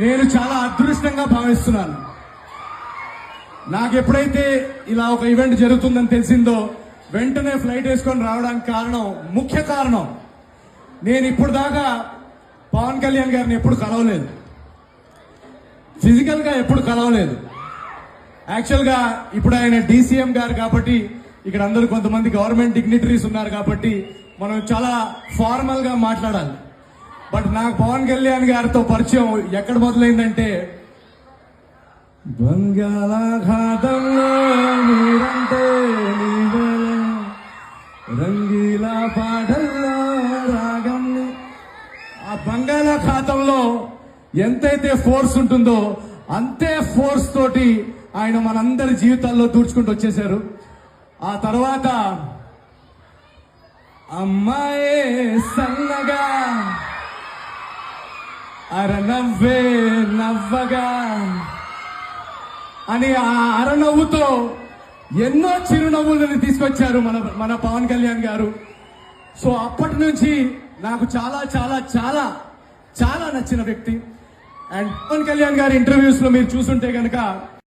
నేను చాలా అదృష్టంగా భావిస్తున్నాను. నాకు ఎప్పుడైతే ఇలా ఒక ఈవెంట్ జరుగుతుందని తెలిసిందో వెంటనే ఫ్లైట్ వేసుకొని రావడానికి కారణం ముఖ్య కారణం నేను ఇప్పుడు దాకా పవన్ కళ్యాణ్ గారిని ఎప్పుడు కలవలేదు. ఫిజికల్గా ఎప్పుడు కలవలేదు. యాక్చువల్గా ఇప్పుడు ఆయన డీసీఎం గారు కాబట్టి ఇక్కడ అందరూ కొంతమంది గవర్నమెంట్ డిగ్నిటరీస్ ఉన్నారు కాబట్టి మనం చాలా ఫార్మల్గా మాట్లాడాలి. బట్ నాకు పవన్ కళ్యాణ్ గారితో పరిచయం ఎక్కడ మొదలైందంటే బంగాళాఖాతంలో నీరంటే రంగీలా పాటల్లో రాగం ఆ బంగాళాఖాతంలో ఎంతైతే ఫోర్స్ ఉంటుందో అంతే ఫోర్స్ తోటి ఆయన మనందరి జీవితాల్లో దూర్చుకుంటూ వచ్చేశారు. ఆ తర్వాత అమ్మాయే సన్న అరనవ్వే నవ్వగా. అని ఆ అరనవ్వుతో ఎన్నో చిరునవ్వులను తీసుకొచ్చారు మన మన పవన్ కళ్యాణ్ గారు. సో అప్పటి నుంచి నాకు చాలా చాలా చాలా చాలా నచ్చిన వ్యక్తి. అండ్ పవన్ కళ్యాణ్ గారి ఇంటర్వ్యూస్లో మీరు చూసుంటే కనుక